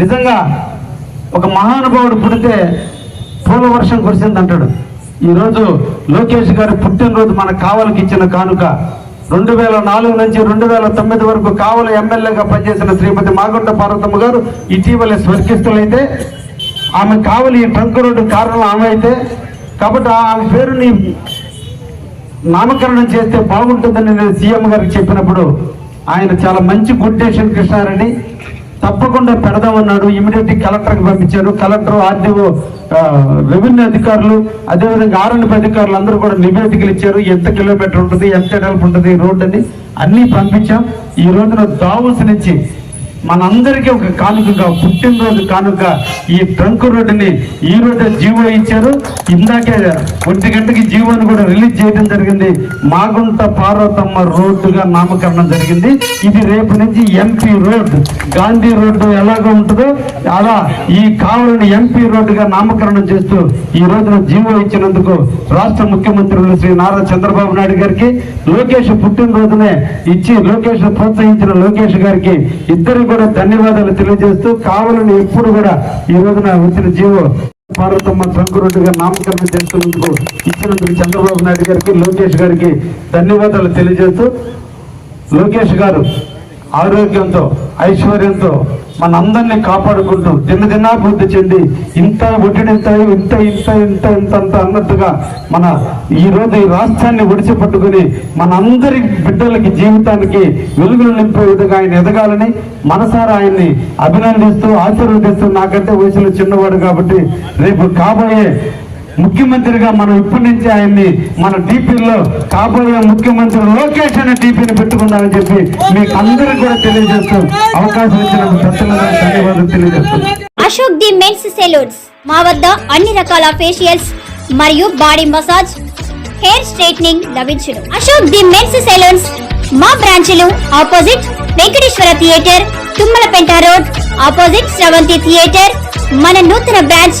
నిజంగా ఒక మహానుభావుడు పుడితే పూల వర్షం కురిసింది అంటాడు. ఈరోజు లోకేష్ గారి పుట్టినరోజు మన కావలికి ఇచ్చిన కానుక. రెండు వేల నాలుగు నుంచి రెండు వేల తొమ్మిది వరకు కావలి ఎమ్మెల్యేగా పనిచేసిన శ్రీమతి మాగుంట పార్వతమ్మ గారు ఇటీవలే స్వర్గిస్తులైతే ఆమె కావలి ఈ ట్రంక్ రోడ్డు కారణం ఆమె అయితే. కాబట్టి ఆమె పేరుని నామకరణం చేస్తే బాగుంటుందని నేను సీఎం గారికి చెప్పినప్పుడు ఆయన చాలా మంచి గుడ్ డెసిషన్ కృష్ణారెడ్డి తప్పకుండా పెడదామన్నాడు. ఇమీడియట్ కలెక్టర్కి పంపించారు. కలెక్టర్ ఆర్డీఓ రెవెన్యూ అధికారులు అదేవిధంగా ఆర్ఎండ్పి అధికారులు అందరూ కూడా నివేదికలు ఇచ్చారు. ఎంత కిలోమీటర్ ఉంటుంది ఎంత ఎడల్పు ఉంటుంది రోడ్డు రోడ్ అని అన్నీ పంపించాం. ఈ రోజున దావుస్ నుంచి మనందరికీ ఒక కానుకగా పుట్టినరోజు కానుక ఈ ట్రంక్ రోడ్డుని ఈ రోజు జీవో ఇచ్చారు. ఇందాకే ఒంటి గంటకి జీవోని కూడా రిలీజ్ చేయడం జరిగింది. మాగుంట పార్వతమ్మ రోడ్డుగా నామకరణం జరిగింది. ఇది రేపు నుంచి ఎంపీ రోడ్ గాంధీ రోడ్డు ఎలాగో ఉంటుందో అలా ఈ కావలిని ఎంపీ రోడ్డుగా నామకరణం చేస్తూ ఈ రోజున జీవో ఇచ్చినందుకు రాష్ట్ర ముఖ్యమంత్రులు శ్రీ నారా చంద్రబాబు నాయుడు గారికి లోకేష్ పుట్టినరోజునే ఇచ్చి లోకేష్ ప్రోత్సహించిన లోకేష్ గారికి ఇద్దరు కూడా ధన్యవాదాలు తెలియజేస్తూ కావాలని ఎప్పుడు కూడా ఈ రోజున వచ్చిన జీవో పార్వతమ్మ ట్రంకురెడ్డిగా నామకరణం చేస్తున్నందుకు ఇచ్చినందుకు చంద్రబాబు నాయుడు గారికి లోకేష్ గారికి ధన్యవాదాలు తెలియజేస్తూ లోకేష్ గారు ఆరోగ్యంతో ఐశ్వర్యంతో మనందరినీ కాపాడుకుంటూ దినదినాభివృద్ధి చెంది ఇంత ఒడ్డినంత ఇంత ఇంత ఇంత ఇంత అంత అన్నట్టుగా మన ఈ ఈ రాష్ట్రాన్ని ఒడిచిపట్టుకుని మన అందరి బిడ్డలకి జీవితానికి వెలుగులు నింపే విధంగా ఆయన ఎదగాలని మనసారా ఆయన్ని అభినందిస్తూ ఆశీర్వదిస్తూ నాకంటే వయసులో చిన్నవాడు కాబట్టి రేపు కాబోయే ముఖ్యమంత్రిగా మనం ఇప్పటి నుంచి ఆయన్ని మన డీపీలో కాబోయే ముఖ్యమంత్రి లోకేష్ అనే డీపీని పెట్టుకున్నారని చెప్పి మీకు అందరికీ కూడా తెలియజేస్తూ అవకాశం ఇచ్చిన ప్రజలందరూ ధన్యవాదాలు తెలియజేస్తున్నాను అశోక్ ది మెన్స్ సెలూన్స్ మా వద్ద అన్ని రకాల ఫేషియల్స్ మరియు బాడీ మసాజ్ హెయిర్ స్ట్రైట్నింగ్ లభించును. అశోక్ ది మెన్స్ సెలూన్స్ మా బ్రాంచ్లు opposite Venkateswara theatre Tummalapenta road opposite Sravanthi theatre. మన నూతన బ్రాంచ్